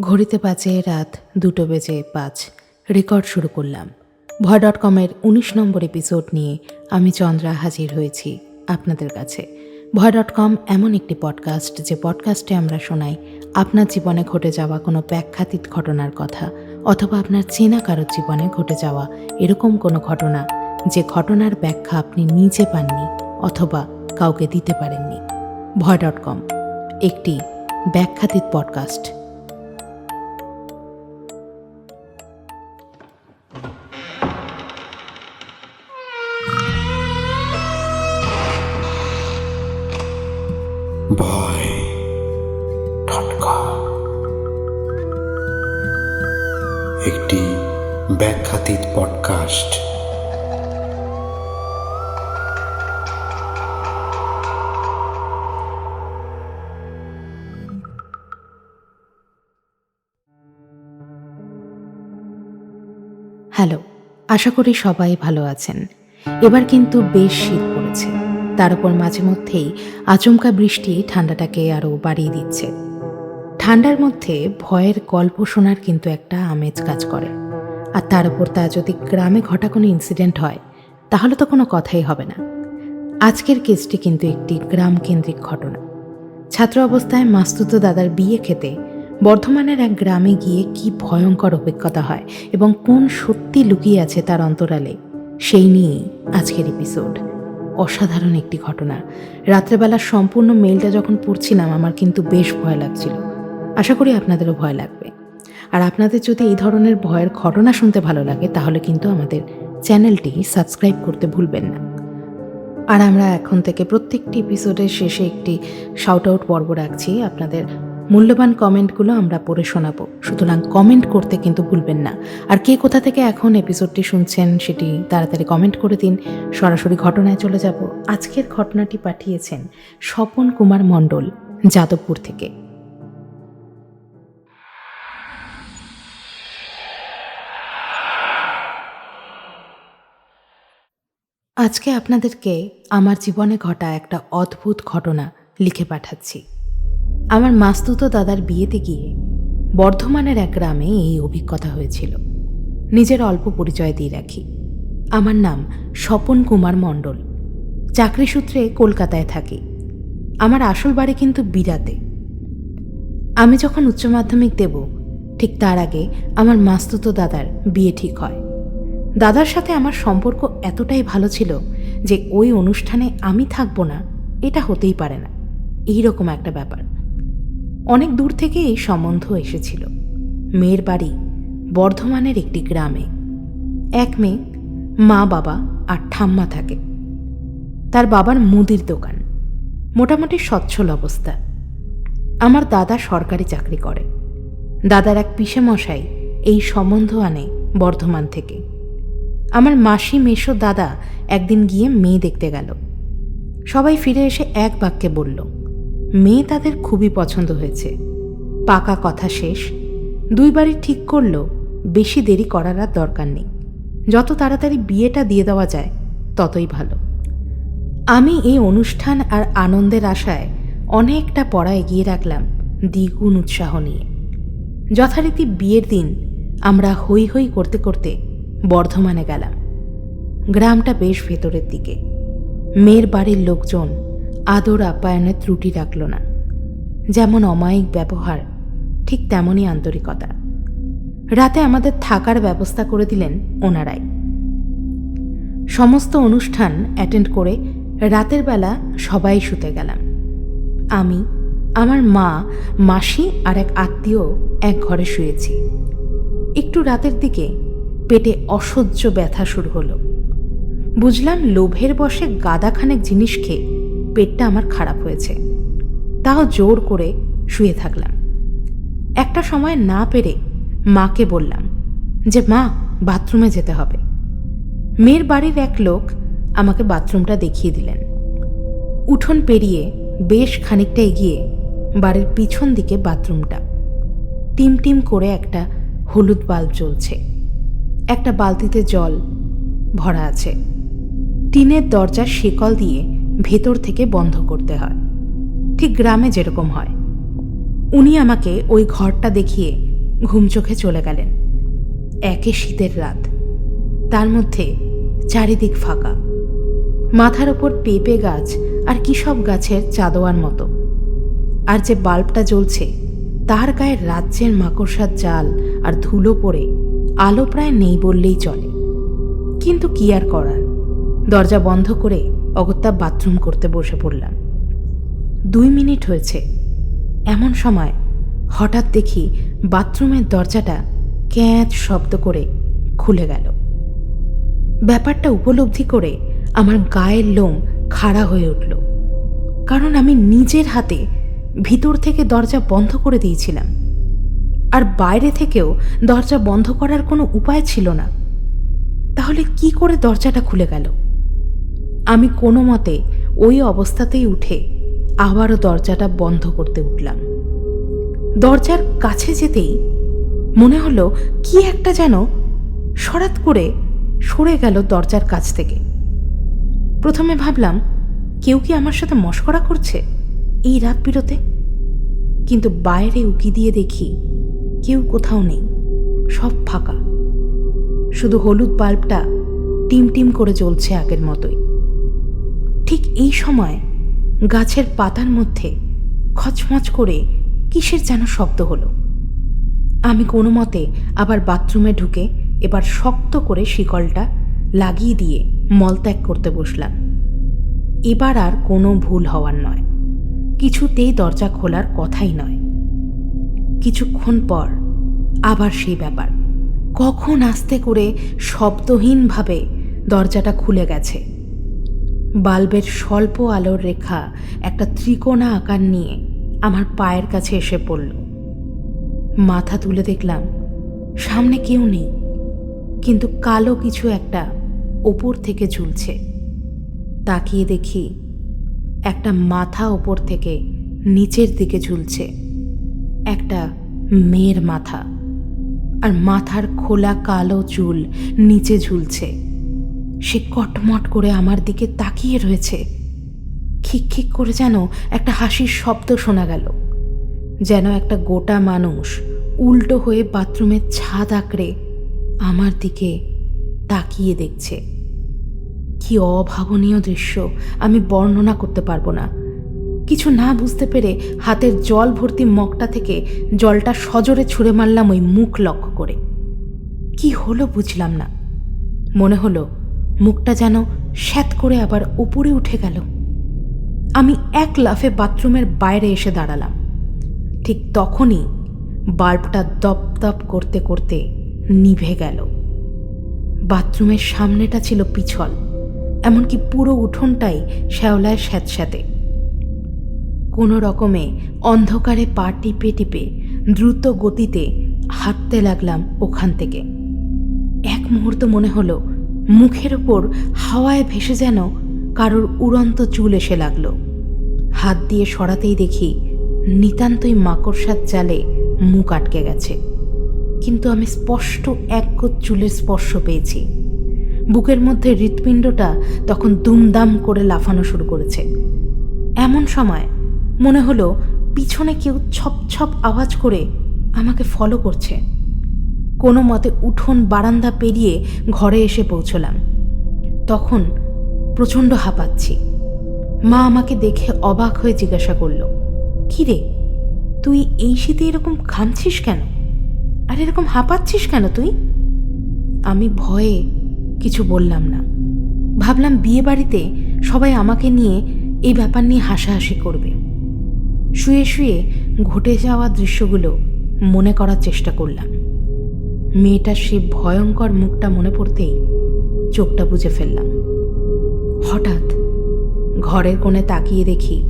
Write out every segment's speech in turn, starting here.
ঘড়িতে বাজে রাত দুটো বেজে পাঁচ। রেকর্ড শুরু করলাম। ভয় ডট কমের উনিশ নম্বর এপিসোড নিয়ে আমি চন্দ্রা হাজির হয়েছি আপনাদের কাছে। ভয় ডট কম এমন একটি পডকাস্ট যে পডকাস্টে আমরা শোনাই আপনার জীবনে ঘটে যাওয়া কোনো ব্যাখ্যাতীত ঘটনার কথা অথবা আপনার চেনা কারোর জীবনে ঘটে যাওয়া এরকম কোনো ঘটনা যে ঘটনার ব্যাখ্যা আপনি নিজে পাননি অথবা কাউকে দিতে পারেননি। ভয় ডট কম একটি ব্যাখ্যাতীত পডকাস্ট। ভয় একটি ব্যাখ্যাতীত পডকাস্ট হ্যালো আশা করি সবাই ভালো আছেন। এবার কিন্তু বেশ শীত। তার উপর মাঝে মধ্যেই আচমকা বৃষ্টি ঠান্ডাটাকে আরও বাড়িয়ে দিচ্ছে। ঠান্ডার মধ্যে ভয়ের গল্প শোনার কিন্তু একটা আমেজ কাজ করে। আর তার উপর তা যদি গ্রামে ঘটা কোনো ইনসিডেন্ট হয়, তাহলে তো কোনো কথাই হবে না। আজকের কেসটি কিন্তু একটি গ্রাম কেন্দ্রিক ঘটনা। ছাত্র অবস্থায় মাস্তুতো দাদার বিয়ে খেতে বর্ধমানের এক গ্রামে গিয়ে কি ভয়ঙ্কর অভিজ্ঞতা হয় এবং কোন সত্যি লুকিয়ে আছে তার অন্তরালে, সেই নিয়েই আজকের এপিসোড অসাধারণ একটি ঘটনা। রাত্রেবেলা সম্পূর্ণ মেলটা যখন পড়ছিলাম, আমার কিন্তু বেশ ভয় লাগছিল। আশা করি আপনাদেরও ভয় লাগবে। আর আপনাদের যদি এই ধরনের ভয়ের ঘটনা শুনতে ভালো লাগে, তাহলে কিন্তু আমাদের চ্যানেলটি সাবস্ক্রাইব করতে ভুলবেন না। আর আমরা এখন থেকে প্রত্যেকটি এপিসোডের শেষে একটি শাউট আউট পর্ব রাখছি। আপনাদের মূল্যবান কমেন্টগুলো আমরা পড়ে শোনাবো। সুতরাং কমেন্ট করতে কিন্তু ভুলবেন না। আর কে কোথা থেকে এখন এপিসোডটি শুনছেন সেটি তাড়াতাড়ি কমেন্ট করে দিন। সরাসরি ঘটনায় চলে যাব। আজকের ঘটনাটি পাঠিয়েছেন স্বপন কুমার মণ্ডল, যাদবপুর থেকে। আজকে আপনাদেরকে আমার জীবনে ঘটা একটা অদ্ভুত ঘটনা লিখে পাঠাচ্ছি। আমার মাস্তুতো দাদার বিয়েতে গিয়ে বর্ধমানের এক গ্রামে এই অভিজ্ঞতা হয়েছিল। নিজের অল্প পরিচয় দিয়ে রাখি। আমার নাম স্বপন কুমার মণ্ডল। চাকরি সূত্রে কলকাতায় থাকি। আমার আসল বাড়ি কিন্তু বিরাতে। আমি যখন উচ্চ মাধ্যমিক দেব, ঠিক তার আগে আমার মাস্তুতো দাদার বিয়ে ঠিক হয়। দাদার সাথে আমার সম্পর্ক এতটাই ভালো ছিল যে ওই অনুষ্ঠানে আমি থাকব না, এটা হতেই পারে না। এই রকম একটা ব্যাপার। অনেক দূর থেকে এই সম্বন্ধ এসেছিল। মেয়ের বাড়ি বর্ধমানের একটি গ্রামে। এক মেয়ে, মা, বাবা আর ঠাম্মা থাকে। তার বাবার মুদির দোকান। মোটামুটি সচ্ছল অবস্থা। আমার দাদা সরকারি চাকরি করে। দাদার এক পিসে মশাই এই সম্বন্ধ আনে বর্ধমান থেকে। আমার মাসি মেশো দাদা একদিন গিয়ে মেয়ে দেখতে গেল। সবাই ফিরে এসে এক বাক্যে বলল মেয়ে তাদের খুবই পছন্দ হয়েছে। পাকা কথা শেষ। দুই বাড়ি ঠিক করল, বেশি দেরি করার আর দরকার নেই। যত তাড়াতাড়ি বিয়েটা দিয়ে দেওয়া যায়, ততই ভালো। আমি এই অনুষ্ঠান আর আনন্দের আশায় অনেকটা পড়া এগিয়ে রাখলাম দ্বিগুণ উৎসাহ নিয়ে। যথারীতি বিয়ের দিন আমরা হই হই করতে করতে বর্ধমানে গেলাম। গ্রামটা বেশ ভেতরের দিকে। মেয়ের বাড়ির লোকজন আদর আপ্যায়নের ত্রুটি রাখল না। যেমন অমায়িক ব্যবহার, ঠিক তেমনই আন্তরিকতা। রাতে আমাদের থাকার ব্যবস্থা করে দিলেন ওনারাই। সমস্ত অনুষ্ঠান অ্যাটেন্ড করে রাতের বেলা সবাই শুতে গেলাম। আমি, আমার মা, মাসি আর এক আত্মীয় এক ঘরে শুয়েছি। একটু রাতের দিকে পেটে অসহ্য ব্যথা শুরু হলো। বুঝলাম লোভের বসে গাদাখানেক জিনিস খেয়ে পেটটা আমার খারাপ হয়েছে। তাও জোর করে শুয়ে থাকলাম। একটা সময় না পেরে মাকে বললাম যে, মা, বাথরুমে যেতে হবে। মেয়ের বাড়ির এক লোক আমাকে বাথরুমটা দেখিয়ে দিলেন। উঠোন পেরিয়ে বেশ খানিকটা এগিয়ে বাড়ির পিছন দিকে বাথরুমটা। টিম টিম করে একটা হলুদ বাল্ব জ্বলছে। একটা বালতিতে জল ভরা আছে। টিনের দরজার শিকল দিয়ে ভেতর থেকে বন্ধ করতে হয়। ঠিক গ্রামে যেরকম হয়। উনি আমাকে ওই ঘরটা দেখিয়ে ঘুম চোখে চলে গেলেন। একে শীতের রাত। তার মধ্যে চারিদিক ফাঁকা। মাথার ওপর পেঁপে গাছ আর কি সব গাছের চাদোয়ার মতো। আর যে বাল্বটা জ্বলছে, তার গায়ে রাজ্যের মাকড়সার জাল আর ধুলো পড়ে আলো প্রায় নেই বললেই চলে। কিন্তু কি আর করার? দরজা বন্ধ করে অগত্যা বাথরুম করতে বসে পড়লাম। দুই মিনিট হয়েছে। এমন সময় হঠাৎ দেখি বাথরুমের দরজাটা ক্যাঁচ শব্দ করে খুলে গেল। ব্যাপারটা উপলব্ধি করে আমার গায়ের লোম খাড়া হয়ে উঠল, কারণ আমি নিজের হাতে ভিতর থেকে দরজা বন্ধ করে দিয়েছিলাম। আর বাইরে থেকেও দরজা বন্ধ করার কোনো উপায় ছিল না। তাহলে কি করে দরজাটা খুলে গেল? আমি কোনো মতে ওই অবস্থাতেই উঠে আবারও দরজাটা বন্ধ করতে উঠলাম। দরজার কাছে যেতেই মনে হলো কি একটা যেন সরাত করে সরে গেল দরজার কাছ থেকে। প্রথমে ভাবলাম, কেউ কি আমার সাথে মস্করা করছে এই রাত বিরতে? কিন্তু বাইরে উকি দিয়ে দেখি কেউ কোথাও নেই, সব ফাঁকা। শুধু হলুদ বাল্বটা টিম টিম করে জ্বলছে আগের মতোই। ঠিক এই সময় গাছের পাতার মধ্যে খচমচ করে কিসের যেন শব্দ হলো। আমি কোনো মতে আবার বাথরুমে ঢুকে এবার শক্ত করে শিকলটা লাগিয়ে দিয়ে মলত্যাগ করতে বসলাম। এবার আর কোনো ভুল হওয়ার নয়। কিছুতেই দরজা খোলার কথাই নয়। কিছুক্ষণ পর আবার সেই ব্যাপার। কখন আস্তে করে শব্দহীনভাবে দরজাটা খুলে গেছে। বাল্বের স্বল্প আলোর রেখা একটা ত্রিকোণা আকার নিয়ে আমার পায়ের কাছে এসে পড়ল। মাথা তুলে দেখলাম, সামনে কেউ নেই, কিন্তু কালো কিছু একটা ওপর থেকে ঝুলছে। তাকিয়ে দেখি একটা মাথা ওপর থেকে নিচের দিকে ঝুলছে, একটা মেয়ের মাথা, আর মাথার খোলা কালো চুল নিচে ঝুলছে। সে কটমট করে আমার দিকে তাকিয়ে রয়েছে। খিক খিক করে যেন একটা হাসির শব্দ শোনা গেল। যেন একটা গোটা মানুষ উল্টো হয়ে বাথরুমের ছাদ আঁকড়ে আমার দিকে তাকিয়ে দেখছে। কি অভাবনীয় দৃশ্য, আমি বর্ণনা করতে পারব না। কিছু না বুঝতে পেরে হাতের জল ভর্তি মগটা থেকে জলটা সজোরে ছুঁড়ে মারলাম ওই মুখ লক্ষ্য করে। কি হলো বুঝলাম না। মনে হলো মুখটা যেন শ্যাত করে আবার উপরে উঠে গেল। আমি এক লাফে বাথরুমের বাইরে এসে দাঁড়ালাম। ঠিক তখনই বাল্বটা দপ দপ করতে করতে নিভে গেল। বাথরুমের সামনেটা ছিল পিছল, এমনকি পুরো উঠোনটাই শ্যাওলায় স্যাঁতস্যাঁতে কোনো রকমে অন্ধকারে পা টিপে টিপে দ্রুত গতিতে হাঁটতে লাগলাম ওখান থেকে। এক মুহূর্ত মনে হলো মুখের ওপর হাওয়ায় ভেসে যেন কারোর উড়ন্ত চুল এসে লাগল। হাত দিয়ে সরাতেই দেখি নিতান্তই মাকড়সার জালে মুখ আটকে গেছে। কিন্তু আমি স্পষ্ট এক কোচ চুলের স্পর্শ পেয়েছি। বুকের মধ্যে হৃৎপিণ্ডটা তখন দুমদাম করে লাফানো শুরু করেছে। এমন সময় মনে হলো পিছনে কেউ ছপ ছপ আওয়াজ করে আমাকে ফলো করছে। কোনো মতে উঠোন বারান্দা পেরিয়ে ঘরে এসে পৌঁছলাম। তখন প্রচণ্ড হাঁপাচ্ছি। মা আমাকে দেখে অবাক হয়ে জিজ্ঞাসা করল, কী রে, তুই এই শীতে এরকম ঘামছিস কেন? আর এরকম হাঁপাচ্ছিস কেন তুই? আমি ভয়ে কিছু বললাম না। ভাবলাম বিয়ে বাড়িতে সবাই আমাকে নিয়ে এই ব্যাপার নিয়ে হাসাহাসি করবে। শুয়ে শুয়ে ঘটে যাওয়া দৃশ্যগুলো মনে করার চেষ্টা করলাম। মেয়েটার সে ভয়ঙ্কর মুখটা মনে পড়তেই চোখটা বুঝে ফেললাম। হঠাৎ ঘরের কোণে তাকিয়ে দেখি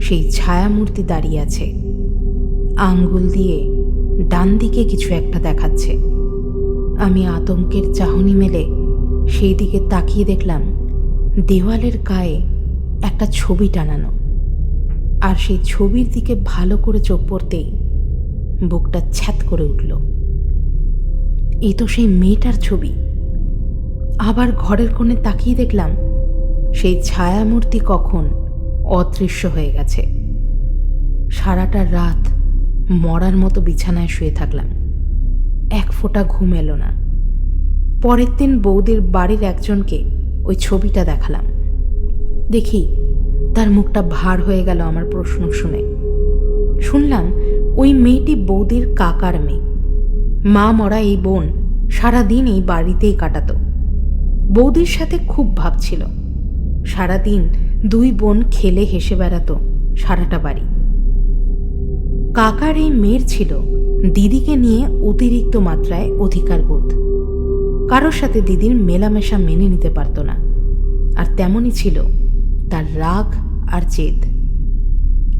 সেই ছায়ামূর্তি দাঁড়িয়ে আছে। আঙ্গুল দিয়ে ডান দিকে কিছু একটা দেখাচ্ছে। আমি আতঙ্কের চাহনি মেলে সেই দিকে তাকিয়ে দেখলাম দেওয়ালের গায়ে একটা ছবি টানানো। আর সেই ছবির দিকে ভালো করে চোখ পড়তেই বুকটা ছ্যাত করে উঠল। এ তো সেই মেয়েটার ছবি। আবার ঘরের কোণে তাকিয়ে দেখলাম, সেই ছায়ামূর্তি কখন অদৃশ্য হয়ে গেছে। সারাটা রাত মরার মতো বিছানায় শুয়ে থাকলাম। এক ফোঁটা ঘুম এলো না। পরের দিন বৌদির বাড়ির একজনকে ওই ছবিটা দেখালাম। দেখি, তার মুখটা ভার হয়ে গেল আমার প্রশ্ন শুনে। শুনলাম ওই মেয়েটি বৌদির কাকার মেয়ে। মা মরা এই বোন সারাদিন এই বাড়িতেই কাটাত। বৌদির সাথে খুব ভাব ছিল। সারাদিন দুই বোন খেলে হেসে বেড়াতো সারাটা বাড়ি। কাকার এই মেয়ের ছিল দিদিকে নিয়ে অতিরিক্ত মাত্রায় অধিকার বোধ। কারোর সাথে দিদির মেলামেশা মেনে নিতে পারত না। আর তেমনই ছিল তার রাগ আর জেদ।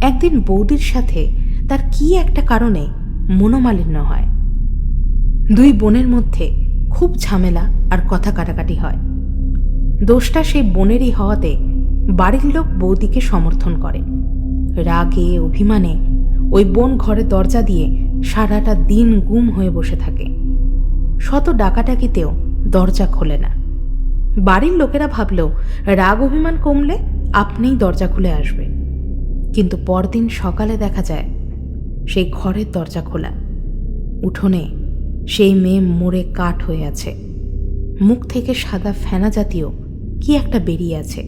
একদিন বৌদির সাথে তার কি একটা কারণে মনোমালিন্য হয়। দুই বোনের মধ্যে খুব ঝামেলা আর কথা কাটাকাটি হয়। দোষটা সেই বোনেরই হওয়াতে বাড়ির লোক বৌদিকে সমর্থন করে। রাগে, অভিমানে ওই বোন ঘরে দরজা দিয়ে সারাটা দিন গুম হয়ে বসে থাকে। শত ডাকাডাকিতেও দরজা খোলে না। বাড়ির লোকেরা ভাবল রাগ, অভিমান কমলে আপনিই দরজা খুলে আসবে কিন্তু পরদিন সকালে দেখা যায়, সেই ঘরের দরজা খোলা। উঠোনে সেই মেয়ে মোড়ে কাঠ হয়ে আছে। মুখ থেকে সাদা ফেনা জাতীয় কি একটা বেরিয়ে আছে।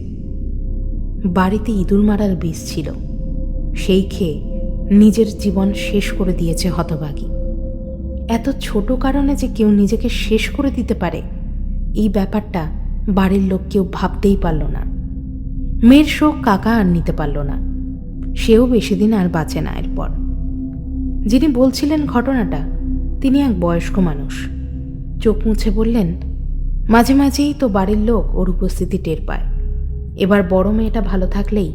বাড়িতে ইঁদুর মারার বিষ ছিল। সেই খেয়ে নিজের জীবন শেষ করে দিয়েছে হতবাগী এত ছোট কারণে যে কেউ নিজেকে শেষ করে দিতে পারে, এই ব্যাপারটা বাড়ির লোক কেউ ভাবতেই পারল না। মেয়ের শোক কাকা আর নিতে পারল না। সেও বেশি দিন আর বাঁচে না এরপর। যিনি বলছিলেন ঘটনাটা তিনি এক বয়স্ক মানুষ। চোখ মুছে বললেন, মাঝে মাঝেই তো বাড়ির লোক ওর উপস্থিতি টের পায়। এবার বড় মেয়েটা ভালো থাকলেই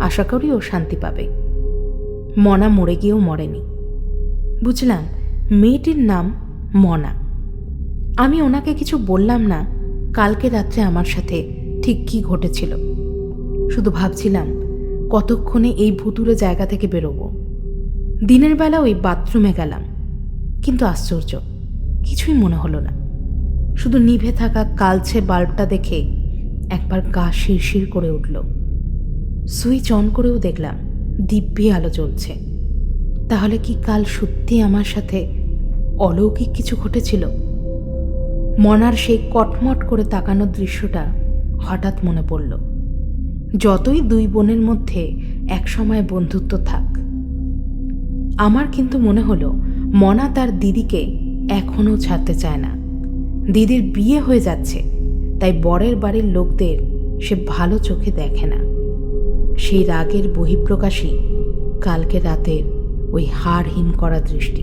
আশা করি ও শান্তি পাবে। মনা মরে গিয়েও মরেনি। বুঝলাম, মেয়েটির নাম মনা। আমি ওনাকে কিছু বললাম না, কালকে রাত্রে আমার সাথে ঠিক কি ঘটেছিল। শুধু ভাবছিলাম, কতক্ষণে এই ভুতুরে জায়গা থেকে বেরোবো। দিনের বেলা ওই বাথরুমে গেলাম। কিন্তু আশ্চর্য, কিছুই মনে হলো না। শুধু নিভে থাকা কালছে বাল্বটা দেখে একবার গা শিরশির করে উঠল। সুইচ অন করেও দেখলাম দিব্যি আলো জ্বলছে। তাহলে কি কাল সত্যি আমার সাথে অলৌকিক কিছু ঘটেছিল? মনার সেই কটমট করে তাকানোর দৃশ্যটা হঠাৎ মনে পড়ল। যতই দুই বোনের মধ্যে একসময় বন্ধুত্ব থাক, আমার কিন্তু মনে হলো মনা তার দিদিকে এখনও ছাড়তে চায় না। দিদির বিয়ে হয়ে যাচ্ছে, তাই বরের বাড়ির লোকদের সে ভালো চোখে দেখে না। সেই রাগের বহিঃপ্রকাশই কালকে রাতের ওই হাড় হিম করা দৃষ্টি।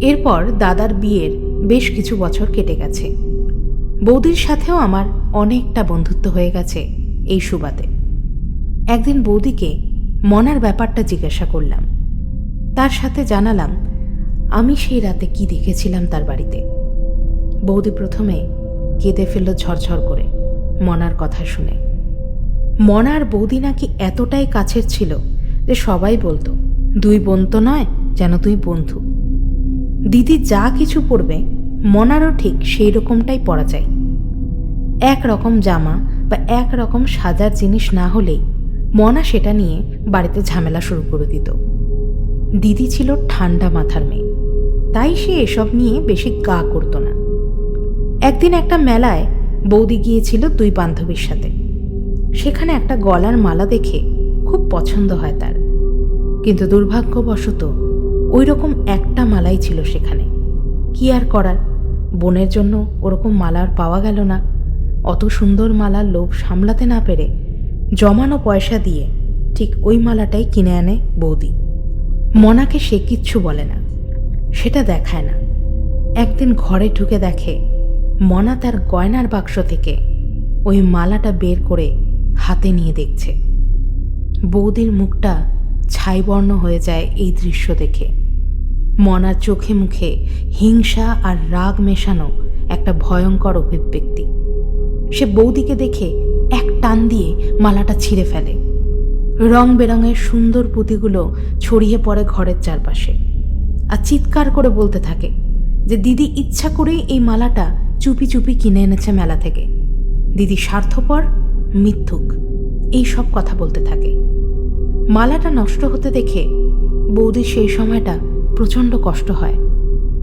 এরপর দাদার বিয়ের বেশ কিছু বছর কেটে গেছে। বৌদির সাথেও আমার অনেকটা বন্ধুত্ব হয়ে গেছে এই সুবাদে। একদিন বৌদিকে মনার ব্যাপারটা জিজ্ঞাসা করলাম। তার সাথে জানালাম, আমি সেই রাতে কি দেখেছিলাম তার বাড়িতে। বৌদি প্রথমে কেঁদে ফেলল ঝরঝর করে, মনার কথা শুনে। মনার বৌদি নাকি এতটাই কাছের ছিল যে সবাই বলতো, দুই বোন তো নয়, যেন তুই বন্ধু। দিদি যা কিছু পরবে মনারও ঠিক সেই রকমটাই পরা যায়। এক রকম জামা বা এক রকম সাজার জিনিস না হলেই মনা সেটা নিয়ে বাড়িতে ঝামেলা শুরু করে দিত। দিদি ছিল ঠান্ডা মাথার মেয়ে। তাই সে এসব নিয়ে বেশি গা করতো না। একদিন একটা মেলায় বৌদি গিয়েছিল দুই বান্ধবীর সাথে। সেখানে একটা গলার মালা দেখে খুব পছন্দ হয় তার। কিন্তু দুর্ভাগ্যবশত ওই রকম একটা মালাই ছিল সেখানে। কি আর করার? বোনের জন্য ওরকম মালা আর পাওয়া গেল না। অত সুন্দর মালার লোভ সামলাতে না পেরে জমানো পয়সা দিয়ে ঠিক ওই মালাটাই কিনে আনে বৌদি। মনাকে সে কিচ্ছু বলে না। সেটা দেখায় না। একদিন ঘরে ঢুকে দেখে মনা তার গয়নার বাক্স থেকে ওই মালাটা বের করে হাতে নিয়ে দেখছে। বৌদির মুখটা ছাইবর্ণ হয়ে যায় এই দৃশ্য দেখে। মনার চোখে মুখে হিংসা আর রাগ মেশানো একটা ভয়ঙ্কর অভিব্যক্তি। সে বৌদিকে দেখে এক টান দিয়ে মালাটা ছিঁড়ে ফেলে। রং বেরঙের সুন্দর পুঁতিগুলো ছড়িয়ে পড়ে ঘরের চারপাশে। আর চিৎকার করে বলতে থাকে যে, দিদি, ইচ্ছা করেই এই মালাটা চুপি চুপি কিনে এনেছে মেলা থেকে। দিদি স্বার্থপর, মিথ্যুক। এই সব কথা বলতে থাকে। মালাটা নষ্ট হতে দেখে বৌদি সেই সময়টা প্রচণ্ড কষ্ট হয়।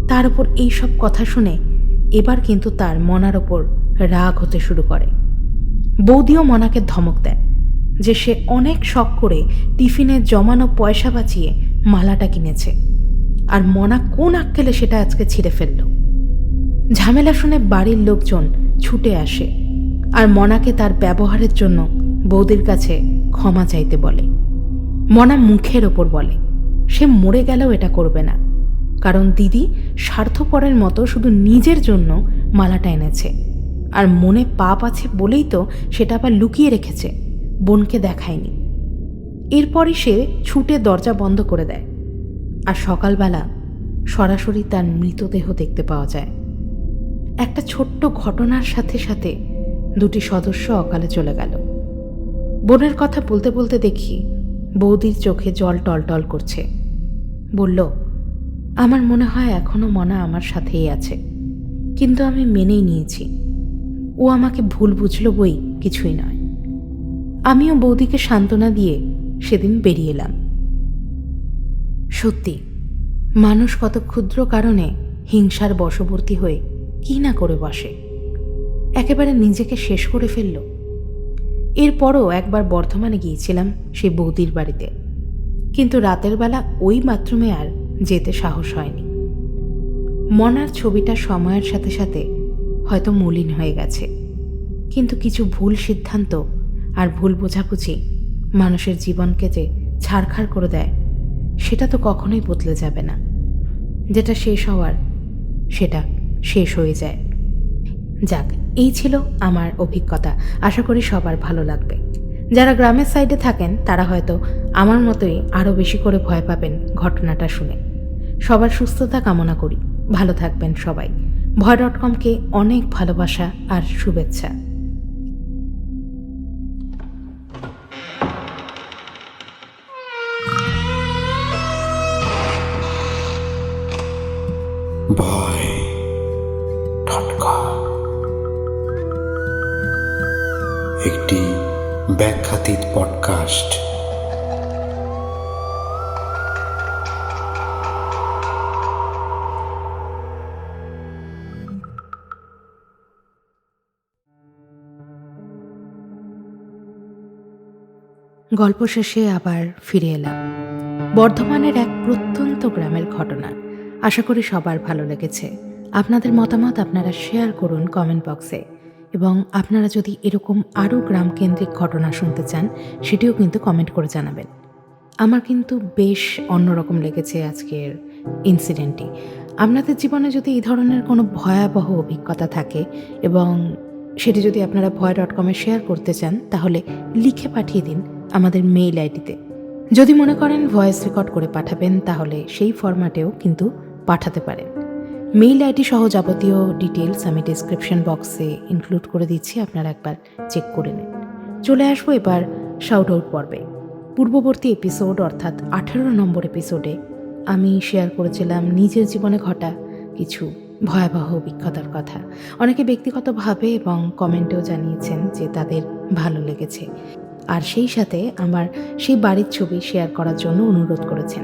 তার উপর এই সব কথা শুনে এবার কিন্তু তার মনার ওপর রাগ হতে শুরু করে। বৌদিও মনাকে ধমক দেয়। যে সে অনেক শখ করে টিফিনে জমানো পয়সা বাঁচিয়ে মালাটা কিনেছে। আর মনা কোন আক্কেলে সেটা আজকে ছিঁড়ে ফেলল? ঝামেলা শুনে বাড়ির লোকজন ছুটে আসে আর মনাকে তার ব্যবহারের জন্য বৌদির কাছে ক্ষমা চাইতে বলে। মনা মুখের ওপর বলে, সে মরে গেলেও এটা করবে না। কারণ দিদি স্বার্থপরের মতো শুধু নিজের জন্য মালাটা এনেছে। আর মনে পাপ আছে বলেই তো সেটা আবার লুকিয়ে রেখেছে। বোনকে দেখায়নি। এরপরই সে ছুটে দরজা বন্ধ করে দেয় আর সকালবেলা সরাসরি তার মৃতদেহ দেখতে পাওয়া যায়। একটা ছোট্ট ঘটনার সাথে সাথে দুটি সদস্য অকালে চলে গেল। বোনের কথা বলতে বলতে দেখি বৌদির চোখে জল টলটল করছে। বলল, আমার মনে হয় এখনও মনা আমার সাথেই আছে, কিন্তু আমি মেনেই নিয়েছি। ও আমাকে ভুল বুঝলো বই কিছুই নয়। আমিও বৌদিকে সান্ত্বনা দিয়ে সেদিন বেরিয়ে এলাম। সত্যি, মানুষ কত ক্ষুদ্র কারণে হিংসার বশবর্তী হয়ে কি না করে বসে। একেবারে নিজেকে শেষ করে ফেলল। এরপরও একবার বর্ধমানে গিয়েছিলাম সেই বৌদির বাড়িতে। কিন্তু রাতের বেলা ওই বাথরুমে আর যেতে সাহস হয়নি। মনার ছবিটা সময়ের সাথে সাথে হয়তো মলিন হয়ে গেছে। কিন্তু কিছু ভুল সিদ্ধান্ত আর ভুল বোঝাবুঝি মানুষের জীবনকে যে ছাড়খাড় করে দেয়, সেটা তো কখনোই বদলে যাবে না। যেটা শেষ হওয়ার, সেটা শেষ হয়ে যায়। যাক, এই ছিল আমার অভিজ্ঞতা। আশা করি সবার ভালো লাগবে। যারা গ্রামের সাইডে থাকেন, তারা হয়তো আমার মতোই আরও বেশি করে ভয় পাবেন ঘটনাটা শুনে। সবার সুস্থতা কামনা করি। ভালো থাকবেন সবাই। ভয় ডট কমকে অনেক ভালোবাসা আর শুভেচ্ছা। ভয় ডট একটি ব্যাখ্যাতীত পডকাস্ট গল্প শেষে আবার ফিরে এলাম। বর্ধমানের এক প্রত্যন্ত গ্রামের ঘটনা। আশা করি সবার ভালো লেগেছে। আপনাদের মতামত আপনারা শেয়ার করুন কমেন্ট বক্সে এবং আপনারা যদি এরকম আরও গ্রামকেন্দ্রিক ঘটনা শুনতে চান, সেটিও কিন্তু কমেন্ট করে জানাবেন। আমার কিন্তু বেশ অন্যরকম লেগেছে আজকের ইনসিডেন্টটি আপনাদের জীবনে যদি এই ধরনের কোনো ভয়াবহ অভিজ্ঞতা থাকে এবং সেটি যদি আপনারা ভয় ডট কমে শেয়ার করতে চান, তাহলে লিখে পাঠিয়ে দিন আমাদের মেইল আইডিতে যদি মনে করেন ভয়েস রেকর্ড করে পাঠাবেন, তাহলে সেই ফরম্যাটেও কিন্তু পাঠাতে পারেন। মেইল আইডি সহ যাবতীয় ডিটেলস আমি ডিসক্রিপশন বক্সে ইনক্লুড করে দিচ্ছি, আপনারা একবার চেক করে নিন। চলে আসব এবার শাউট আউট পর্বে। পূর্ববর্তী এপিসোড অর্থাৎ আঠেরো নম্বর এপিসোডে আমি শেয়ার করেছিলাম নিজের জীবনে ঘটা কিছু ভয়াবহ অভিজ্ঞতার কথা। অনেকে ব্যক্তিগতভাবে এবং কমেন্টেও জানিয়েছেন যে তাদের ভালো লেগেছে। আর সেই সাথে আমার সেই বাড়ির ছবি শেয়ার করার জন্য অনুরোধ করেছেন।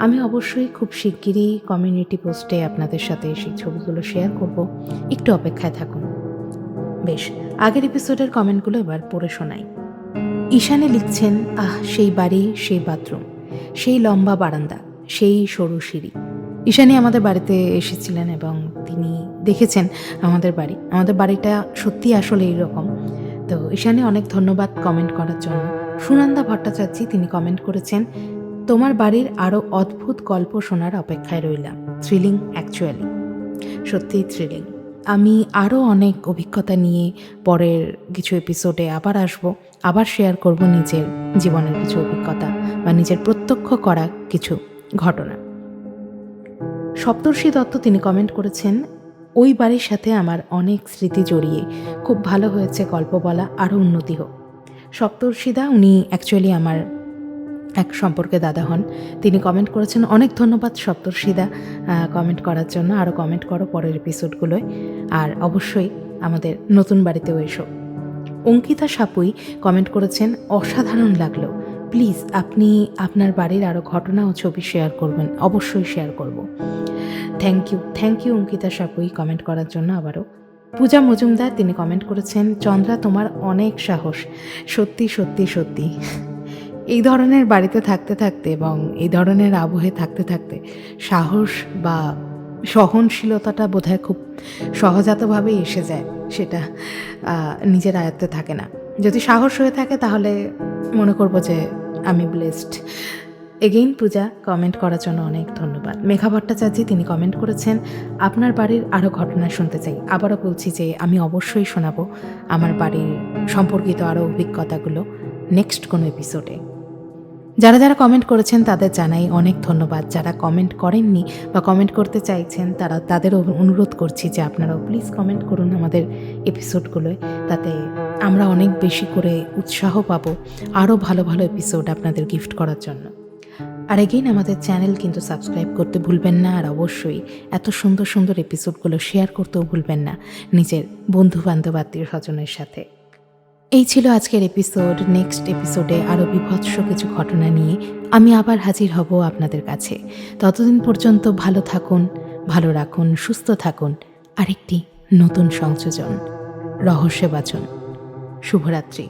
আমি অবশ্যই খুব শিগগিরই কমিউনিটি পোস্টে আপনাদের সাথে সেই ছবিগুলো শেয়ার করব। একটু অপেক্ষায় থাকুন। বেশ, আগের এপিসোডের কমেন্টগুলো এবার পড়ে শোনাই। ঈশানে লিখছেন, আহ, সেই বাড়ি, সেই বাথরুম সেই লম্বা বারান্দা, সেই সরু সিঁড়ি। ঈশানী আমাদের বাড়িতে এসেছিলেন এবং তিনি দেখেছেন আমাদের বাড়ি। আমাদের বাড়িটা সত্যি আসলে এইরকম। তো ঈশানী অনেক ধন্যবাদ কমেন্ট করার জন্য। সুনন্দা ভট্টাচার্য তিনি কমেন্ট করেছেন তোমার বাড়ির আরও অদ্ভুত গল্প শোনার অপেক্ষায় রইলাম। Thrilling actually. সত্যিই থ্রিলিং। আমি আরও অনেক অভিজ্ঞতা নিয়ে পরের কিছু এপিসোডে আবার আসব, আবার শেয়ার করব নিজের জীবনের কিছু অভিজ্ঞতা বা নিজের প্রত্যক্ষ করা কিছু ঘটনা। সপ্তর্ষি দত্ত তিনি কমেন্ট করেছেন, ওই বাড়ির সাথে আমার অনেক স্মৃতি জড়িয়ে খুব ভালো হয়েছে গল্প বলা আরও উন্নতি হোক। সপ্তর্ষিদা, উনি অ্যাকচুয়ালি আমার এক সম্পর্কে দাদা হন। তিনি কমেন্ট করেছেন, অনেক ধন্যবাদ সপ্তর্ষিদা কমেন্ট করার জন্য। আরও কমেন্ট করো পরের এপিসোডগুলোয় আর অবশ্যই আমাদের নতুন বাড়িতেও এসো। অঙ্কিতা সাপুই কমেন্ট করেছেন, অসাধারণ লাগল। প্লিজ আপনি আপনার বাড়ির আরও ঘটনা ও ছবি শেয়ার করবেন। অবশ্যই শেয়ার করব। Thank you thank you Ankita Sapui comment করার জন্য আবারও। পূজা মজুমদার, তিনি কমেন্ট করেছেন, চন্দ্রা, তোমার অনেক সাহস। সত্যি সত্যি সত্যি। এই ধরনের বাড়িতে থাকতে থাকতে এবং এই ধরনের আবহে থাকতে থাকতে সাহস বা সহনশীলতাটা বোধহয় খুব সহজাতভাবেই এসে যায়, সেটা নিজের আয়ত্তে থাকে না। যদি সাহস হয়ে থাকে তাহলে মনে করব যে আমি ব্লেসড এগেইন পূজা কমেন্ট করার জন্য অনেক ধন্যবাদ। মেঘা ভট্টাচার্যী তিনি কমেন্ট করেছেন, আপনার বাড়ির আরও ঘটনা শুনতে চাই। আবারও বলছি যে আমি অবশ্যই শোনাবো আমার বাড়ির সম্পর্কিত আরও অভিজ্ঞতাগুলো নেক্সট কোনো এপিসোডে যারা যারা কমেন্ট করেছেন তাদের জানাই অনেক ধন্যবাদ। যারা কমেন্ট করেননি বা কমেন্ট করতে চাইছেন, তারা তাদেরও অনুরোধ করছি যে আপনারাও প্লিজ কমেন্ট করুন আমাদের এপিসোডগুলোয় তাতে আমরা অনেক বেশি করে উৎসাহ পাবো আরও ভালো ভালো এপিসোড আপনাদের গিফট করার জন্য। আর এগেইন আমাদের চ্যানেল কিন্তু সাবস্ক্রাইব করতে ভুলবেন না। আর অবশ্যই এত সুন্দর সুন্দর এপিসোডগুলো শেয়ার করতেও ভুলবেন না নিজের বন্ধু বান্ধব আত্মীয় স্বজনের সাথে। এই ছিল আজকের এপিসোড নেক্সট এপিসোডে আরও বিভৎস কিছু ঘটনা নিয়ে আমি আবার হাজির হব আপনাদের কাছে। ততদিন পর্যন্ত ভালো থাকুন, ভালো রাখুন, সুস্থ থাকুন। আরেকটি নতুন সংযোজন। রহস্যবাচন। শুভরাত্রি।